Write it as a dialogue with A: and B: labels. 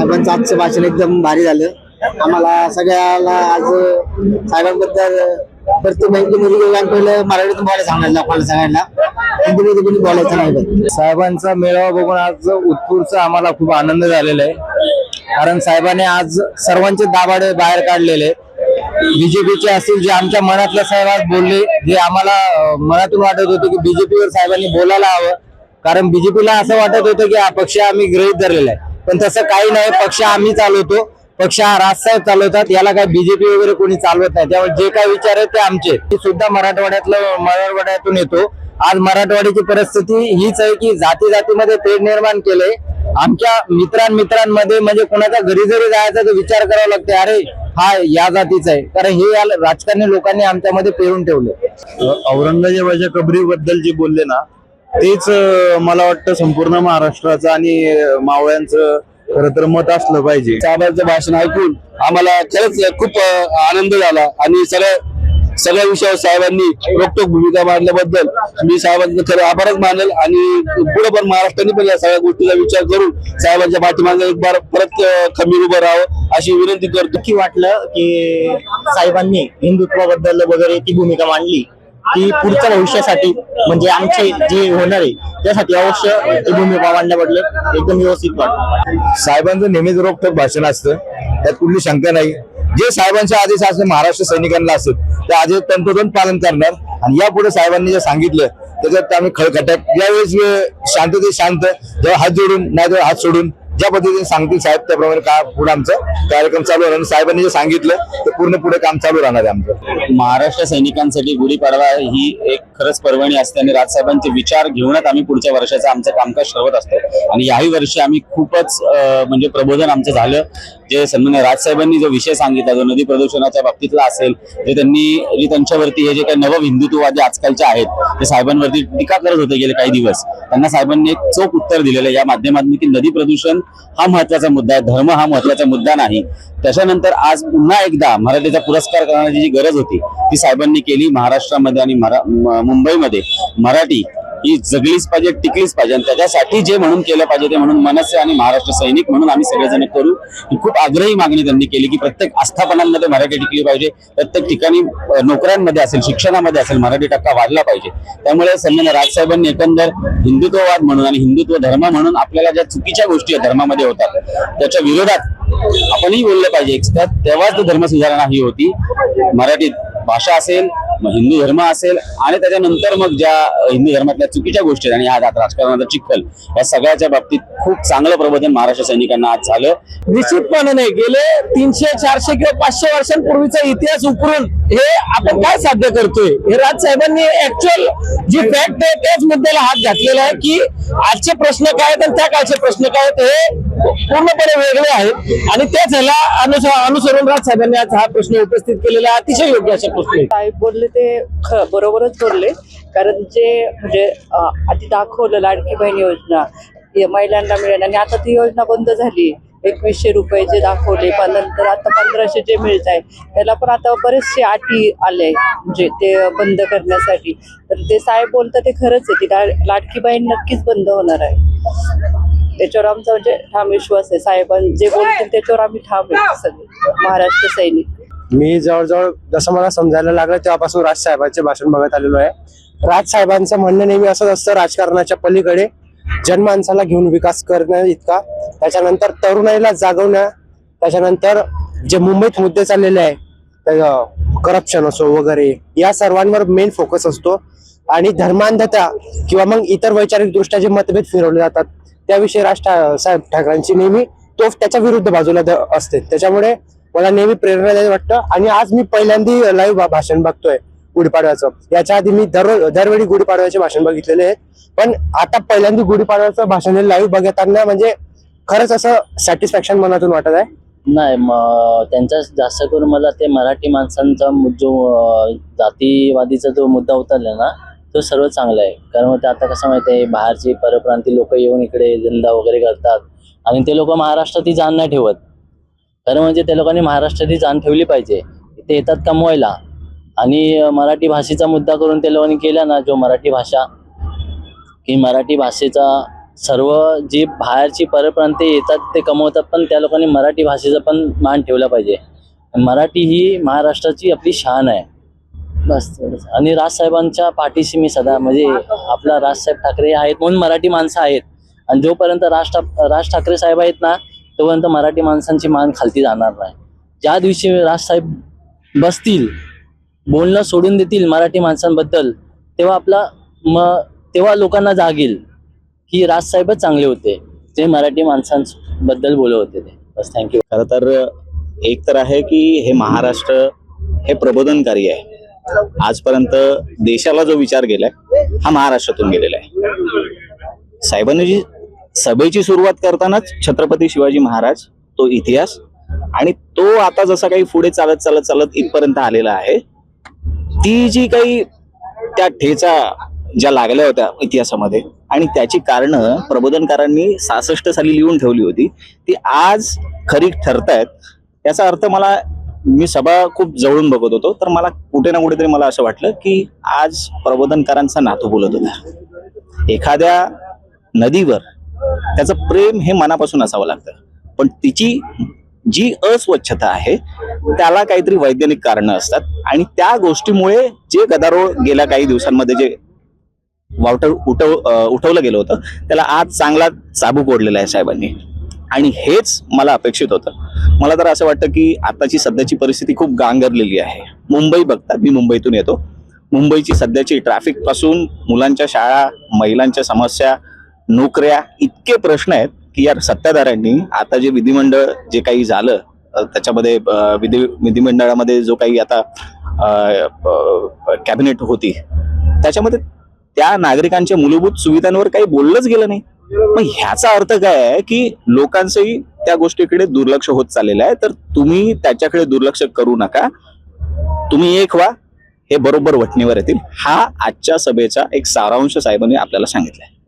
A: साहेबांचं आजचं भाषण एकदम भारी झालं. आम्हाला सगळ्याला आज साहेबांबद्दल प्रत्येक बँकेमध्ये गेल्यानं मराठीतून बोलायला सांगायला लोकांना सगळ्यांना. हिंदीमध्ये कोणी बोलायचं नाही पण.
B: साहेबांचा मेळावा बघून आज उत्तूरचा आम्हाला खूप आनंद झालेला आहे. कारण साहेबांनी आज सर्वांचे दाबाडे बाहेर काढलेले बीजेपीचे असतील जे आमच्या मनातल्या साहेब आज बोलले जे आम्हाला मनातून वाटत होतं की बीजेपीवर साहेबांनी बोलायला हवं. कारण बीजेपीला असं वाटत होतं की हा पक्ष आम्ही गृहीत धरलेला आहे. पण तसं काही नाही पक्ष आम्ही चालवतो. पक्ष हा राजसाहेब चालवतात याला काय बीजेपी वगैरे कोणी चालवत नाही. त्यामुळे जे काही विचार आहेत ते आमचे. ते सुद्धा मराठवाड्यातलं मराठवाड्यातून येतो. आज मराठवाड्याची परिस्थिती हीच आहे की जाती जातीमध्ये पेड निर्माण केले. आमच्या मित्रां मित्रांमध्ये म्हणजे कोणाच्या घरी जरी जायचा तर विचार करावा लागते अरे हा या जातीचा आहे. कारण हे या राजकारणी लोकांनी आमच्यामध्ये पेरून ठेवले.
C: औरंगजेबाच्या कबरीबद्दल जे बोलले ना तेच मला वाटतं संपूर्ण महाराष्ट्राचं आणि मावळ्यांचं खरं तर मत असलं पाहिजे.
D: साहेबांचं भाषण ऐकून आम्हाला खरंच खूप आनंद झाला आणि सगळ्या सगळ्या विषयावर साहेबांनी रोखोक भूमिका मांडल्याबद्दल मी साहेबांचं खरं आभारच मानेल आणि पुढे पण महाराष्ट्राने पण या सगळ्या गोष्टीचा विचार करून साहेबांच्या पाठीमागे एक बार परत अ, खंबीर उभं राहावं अशी विनंती करतो.
E: की वाटलं की साहेबांनी हिंदुत्वाबद्दल वगैरे ती भूमिका मांडली. ती पुढच्या भविष्यासाठी म्हणजे आमचे जे होणार आहे त्यासाठी अवश्य ती भूमिका मांडल्याबद्दल एकदम व्यवस्थित वाटतं
B: साहेबांचं नेहमीच रोखठोक भाषण असतं त्यात कुठली शंका नाही. जे साहेबांचे आदेश असते महाराष्ट्र सैनिकांना असत ते आदेश तंतोतंत पालन करणार. आणि यापुढे साहेबांनी जे सांगितलं त्याच्यात आम्ही खळखटाक ज्यावेळेस वेळ शांतते शांत जेव्हा हात जोडून नाही तेव्हा हात सोडून ज्या पद्धतीने सांगतील साहेब त्याप्रमाणे का पुढे आमचं कार्यक्रम चालू राहणार? आणि साहेबांनी जे सांगितलं ते पूर्ण पुढे काम चालू राहणार आहे आमचं.
F: महाराष्ट्र सैनिकांसाठी गुढीपाडवा ही एक खरंच पर्वणी असते आणि राजसाहेबांचे विचार घेऊनच आम्ही पुढच्या वर्षाचं आमचं कामकाज ठरवत असतो. आणि याही वर्षी आम्ही खूपच म्हणजे प्रबोधन आमचं झालं. जे सन्मान्य राजसाहेबांनी जो विषय सांगितला जो नदी प्रदूषणाच्या बाबतीतला असेल जे त्यांनी त्यांच्यावरती हे जे काही नव हिंदुत्ववादी आजकालचे आहेत ते साहेबांवरती टीका करत होते गेले काही दिवस. त्यांना साहेबांनी एक चोख उत्तर दिलेलं आहे या माध्यमातून की नदी प्रदूषण हा महत्त्वाचा मुद्दा आहे धर्म हा महत्त्वाचा मुद्दा नाही. त्याच्यानंतर आज पुन्हा एकदा मराठीचा पुरस्कार करण्याची जी गरज होती ती साहेबांनी केली महाराष्ट्रामध्ये आणि मरा- मुंबईमध्ये. मराठी ही जगलीच पाहिजे टिकलीच पाहिजे. आणि त्याच्यासाठी जे म्हणून केलं पाहिजे ते म्हणून मनसे आणि महाराष्ट्र सैनिक म्हणून आम्ही सगळेजण करू. ही खूप आग्रही मागणी त्यांनी केली की प्रत्येक आस्थापनांमध्ये मराठी टिकली पाहिजे. प्रत्येक ठिकाणी नोकऱ्यांमध्ये असेल शिक्षणामध्ये असेल मराठी टक्का वाढला पाहिजे. त्यामुळे सन्मान्य राजसाहेबांनी एकंदर हिंदुत्ववाद म्हणून आणि हिंदुत्व धर्म म्हणून आपल्याला ज्या चुकीच्या गोष्टी या धर्मामध्ये होतात त्याच्या विरोधात आपणही बोललं पाहिजे. तेव्हाच धर्म सुधारणा ही होती. मराठीत भाषा असेल मग हिंदू धर्म असेल आणि त्याच्यानंतर मग ज्या हिंदू धर्मातल्या चुकीच्या गोष्टी आहेत आणि ह्या राजकारणाचा चिखल या सगळ्याच्या बाबतीत खूप चांगलं प्रबोधन महाराष्ट्र सैनिकांना आज झालं.
G: निश्चितपणे नाही. गेले तीनशे चारशे किंवा पाचशे वर्षांपूर्वीचा इतिहास उकरून हे आपण काय साध्य करतोय? हे राजसाहेबांनी ऍक्च्युअल जी फॅक्ट आहे त्याच मुद्द्याला हात घातलेला आहे की आजचे प्रश्न काय आहेत आणि त्या काळचे प्रश्न काय आहेत हे पूर्णपणे वेगळे आहेत. आणि त्याच ह्याला अनुसरून राज साहेबांनी आज हा प्रश्न उपस्थित केलेला अतिशय योग्य अशा प्रश्न
H: साहेब बोलले ते ख- बरोबरच बोलले. कारण जे म्हणजे आधी दाखवलं लाडकी बहीण योजना महिलांना मिळेल. आणि आता ती योजना बंद झाली. एकवीसशे रुपये जे दाखवले पण नंतर आता पंधराशे जे मिळत आहे त्याला पण आता बरेचसे अटी आले म्हणजे ते बंद करण्यासाठी. तर ते साहेब बोलतात ते खरंच आहे. ती लाडकी बहीण नक्कीच बंद होणार आहे. त्याच्यावर आमचा म्हणजे ठाम विश्वास आहे. साहेबां जे बोलतील त्याच्यावर आम्ही ठाम आहे सगळे महाराष्ट्र सैनिक.
E: मी जवळजवळ जसं मला समजायला लागलं तेव्हापासून राजसाहेबांचे भाषण बघत आलेलो आहे. राजसाहेबांचं म्हणणं नेहमी असंच असतं राजकारणाच्या पलीकडे जनमानसाला घेऊन विकास करणं इतका. त्याच्यानंतर तरुणाईला जागवणं त्याच्यानंतर जे मुंबईत मुद्दे चाललेले आहे करप्शन असो वगैरे या सर्वांवर मेन फोकस असतो. आणि धर्मांधता किंवा मग इतर वैचारिक दृष्ट्या जे मतभेद फिरवले जातात त्याविषयी राज साहेब ठाकरेंची नेहमी तो त्याच्या विरुद्ध बाजूला असते. त्याच्यामुळे मला नेहमी प्रेरणादायी वाटतं. आणि आज मी पहिल्यांदा लाईव्ह भाषण बघतोय गुढीपाडव्याचं. याच्या आधी मी दररोज दरवेळी गुढीपाडव्याचे भाषण बघितलेले आहेत. पण आता पहिल्यांदा गुढीपाडव्याचं भाषण लाईव्ह बघताना म्हणजे खरंच असं सॅटिस्फॅक्शन मनातून वाटत आहे?
I: नाही म- त्यांचा जास्त करून मला ते मराठी माणसांचा जो जातीवादीचा जो मुद्दा उतरला ना तो सर्व चांगला आहे. कारण मग ते आता कसं माहिती आहे बाहेरची परप्रांती लोक येऊन इकडे धंदा वगैरे करतात. आणि ते लोक महाराष्ट्रात जाण नाही ठेवत. खरं म्हणजे त्या लोकांनी महाराष्ट्रात जाण ठेवली पाहिजे. ते येतात कमवायला. आणि मराठी भाषेचा मुद्दा करून त्या लोकांनी केला ना जो मराठी भाषा की मराठी भाषेचा सर्व जी बाहेरची परप्रांती येतात ते कमवतात पण त्या लोकांनी मराठी भाषेचा पण मान ठेवला पाहिजे. मराठी ही महाराष्ट्राची आपली शान आहे. बस तेवढंच. आणि राजसाहेबांच्या पाठीशी मी सदा म्हणजे आपला राजसाहेब ठाकरे आहेत म्हणून मराठी माणसं आहेत. आणि जोपर्यंत राज ठाक राज ठाकरे साहेब आहेत ना तोपर्यंत मराठी माणसांची मान खालती जाणार नाही. ज्या दिवशी राजसाहेब बसतील बोलणं सोडून देतील मराठी माणसांबद्दल तेव्हा आपला म तेव्हा लोकांना जागेल की राजसाहेबच चांगले होते. ते मराठी माणसांबद्दल बोलत होते ते. बस थँक्यू
J: खरं तर एक तर आहे की हे महाराष्ट्र हे प्रबोधनकारी आहे. आजपर्यंत देशाला जो विचार गेलाय हा महाराष्ट्रातून गेलेला आहे. साहेबांनी जी सभेची सुरुवात करतानाच छत्रपती शिवाजी महाराज तो इतिहास आणि तो आता जसा काही पुढे चालत चालत चालत इथपर्यंत आलेला आहे ती जी काही त्या ठेचा ज्या लागल्या होत्या इतिहासामध्ये आणि त्याची कारणं प्रबोधनकारांनी सासष्ट साली लिहून ठेवली होती ती आज खरी ठरतायत. याचा अर्थ मला मी सभा खूप जवळून बघत होतो तर मला कुठे ना कुठेतरी मला असं वाटलं की आज प्रबोधनकारांचा नातू बोलत होता. एखाद्या नदीवर त्याचं प्रेम हे मनापासून असावं लागतं. पण तिची जी अस्वच्छता आहे त्याला काहीतरी वैज्ञानिक कारणं असतात. आणि त्या गोष्टीमुळे जे गदारोळ गेल्या काही दिवसांमध्ये जे वावटं उठव उठवलं गेलं होतं त्याला आज चांगला चाबूक ओढलेला आहे साहेबांनी. आणि हेच मला अपेक्षित होतं. मला तर असं वाटतं की आताची सध्याची परिस्थिती खूप गांगरलेली आहे. मुंबई बघता मी मुंबईतून येतो. मुंबईची सध्याची ट्रॅफिकपासून मुलांच्या शाळा महिलांच्या समस्या नोकऱ्या इतके प्रश्न आहेत की या सत्ताधाऱ्यांनी आता जे विधिमंडळ जे काही झालं त्याच्यामध्ये विधी विधिमंडळामध्ये जो काही आता कॅबिनेट होती त्याच्यामध्ये त्या नागरिकांच्या मूलभूत सुविधांवर काही बोललंच गेलं नाही. मग ह्याचा अर्थ काय आहे की लोकांचंही त्या गोष्टीकडे दुर्लक्ष होत चाललेलं आहे. तर तुम्ही त्याच्याकडे दुर्लक्ष करू नका. तुम्ही एक व्हा. हे बरोबर वटणीवर येतील. हा आजच्या सभेचा एक सारांश साहेबांनी आपल्याला सांगितलाय.